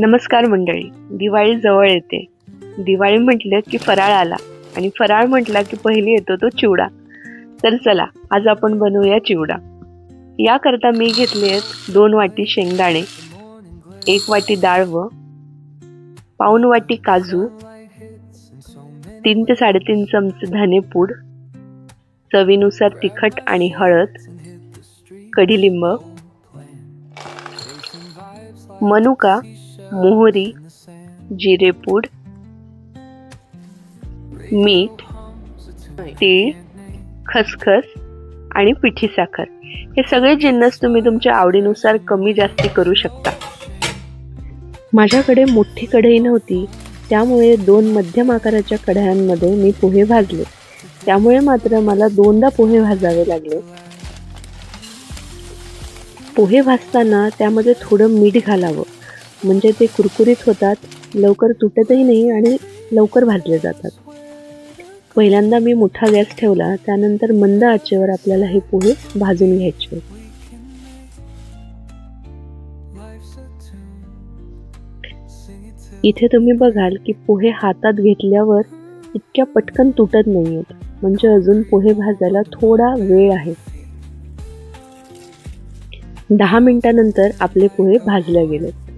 नमस्कार मंडळी दिवाळी जवळ येते. दिवाळी म्हटलं की फराळ आला आणि फराळ म्हटला की पहिली येतो तो चिवडा. तर चला आज आपण बनवूया चिवडा. याकरता मी घेतले आहेत दोन वाटी शेंगदाणे एक वाटी डाळ व पाऊन वाटी काजू तीन ते साडेतीन चमचे धनेपूड चवीनुसार तिखट आणि हळद कढीलिंब मनुका मोहरी जिरेपूड मीठ तीळ खसखस आणि पिठी साखर. हे सगळे जिन्नस तुम्ही तुमच्या आवडीनुसार कमी जास्ती करू शकता. माझ्याकडे मोठी कढई नव्हती त्यामुळे दोन मध्यम आकाराच्या कढयांमध्ये मी पोहे भाजले. त्यामुळे मात्र मला दोनदा पोहे भाजावे लागले. पोहे भाजताना त्यामध्ये थोडं मीठ घालावं. म्हणजे ते कुरकुरीत होतात लवकर तुटतही नाही आणि लवकर भाजले जातात. पहिल्यांदा मी मोठा गॅस ठेवला त्यानंतर मंद आचेवर आपल्याला हे पोहे भाजून घ्यायचे. इथे तुम्ही बघाल की पोहे हातात घेतल्यावर इतक्या पटकन तुटत नाहीयेत म्हणजे अजून पोहे भाजायला थोडा वेळ आहे. दहा मिनिटानंतर आपले पोहे भाजले गेलेत.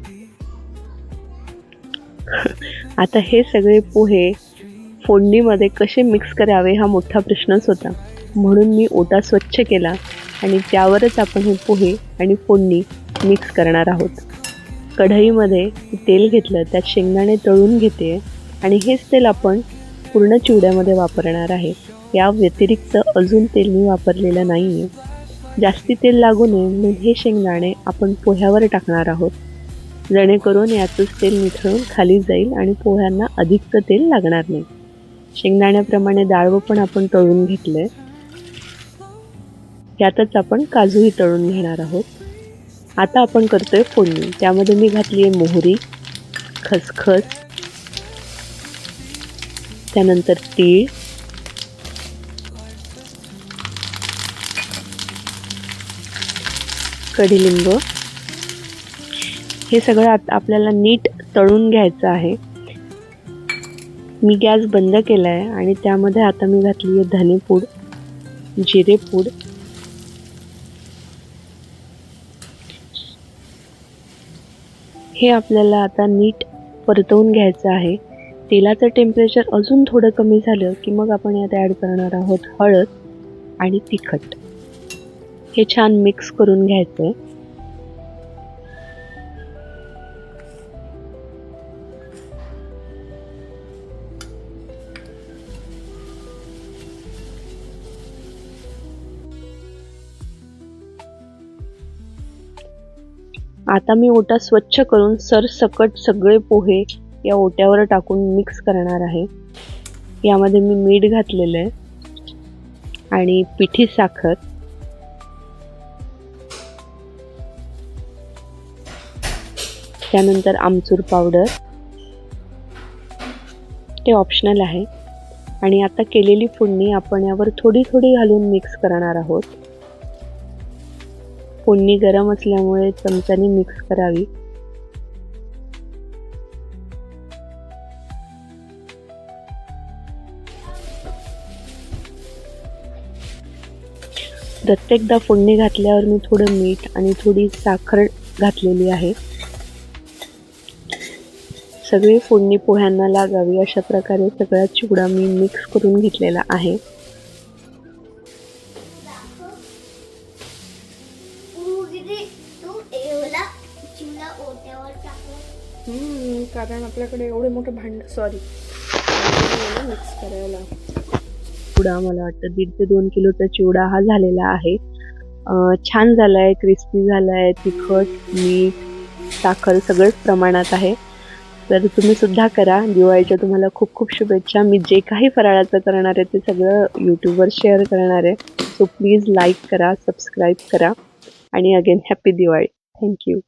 आता हे सगळे पोहे फोडणीमध्ये कसे मिक्स करावे हा मोठा प्रश्नच होता. म्हणून मी ओटा स्वच्छ केला आणि त्यावरच आपण हे पोहे आणि फोडणी मिक्स करणार आहोत. कढईमध्ये तेल घेतलं त्यात शेंगदाणे तळून घेते आणि हेच तेल आपण पूर्ण चिवड्यामध्ये वापरणार आहे. या व्यतिरिक्त अजून तेल मी वापरलेलं नाही आहे जास्ती तेल लागू नये म्हणून हे शेंगदाणे आपण पोह्यावर टाकणार आहोत. जेणेकरून यातच तेल निथळून खाली जाईल आणि पोह्यांना अधिकचं तेल लागणार नाही. शेंगदाण्याप्रमाणे डाळवं पण आपण तळून घेतलंय. यातच आपण काजूही तळून घेणार आहोत. आता आपण करतोय फोडणी. त्यामध्ये मी घातली आहे मोहरी खसखस त्यानंतर तीळ कढीलिंब हे सगळं आपल्याला नीट तळून घ्यायचं आहे. मी गॅस बंद केला आहे आणि त्यामध्ये आता मी घातली आहे धनेपूड जिरेपूड हे आपल्याला आता नीट परतवून घ्यायचं आहे. तेलाचं टेम्परेचर अजून थोडं कमी झालं की मग आपण यात ॲड करणार आहोत हळद आणि तिखट. हे छान मिक्स करून घ्यायचं आहे आता मी ओटा स्वच्छ करून सरसकट सगळे पोहे या ओट्यावर टाकून मिक्स करणार आहे. यामध्ये मी मीठ घातलेलं आहे आणि पिठी साखर. त्यानंतर आमचूर पावडर ते ऑप्शनल आहे. आणि आता केलेली फोडणी आपण यावर थोडी थोडी घालून मिक्स करणार आहोत. फोडणी गरम असल्यामुळे चमच्याने मिक्स करावी. प्रत्येकदा फोडणी घातल्यावर मी थोडं मीठ आणि थोडी साखर घातलेली आहे. सगळी फोडणी पोह्यांना लागावी अशा प्रकारे सगळा चिवडा मी मिक्स करून घेतलेला आहे. म्हणजे उगरी तू ओट्यावर टाकला कारण आपल्याकडे एवढे मोठं भांड सॉरी मिक्स करायला. चिवडा मला वाटतं दीड ते दोन किलोचा चिवडा हा झालेला आहे. छान छान झालाय क्रिस्पी झालाय तिखट मीठ साखर सगळंच प्रमाणात आहे. तर तुम्ही सुद्धा करा. दिवाळीच्या तुम्हाला खूप खूप शुभेच्छा. मी जे काही फराळाचं करणार आहे ते सगळं यूट्यूबवर शेअर करणार आहे. सो प्लीज लाईक करा सबस्क्राईब करा. आणि अगेन हॅपी दिवाळी थँक्यू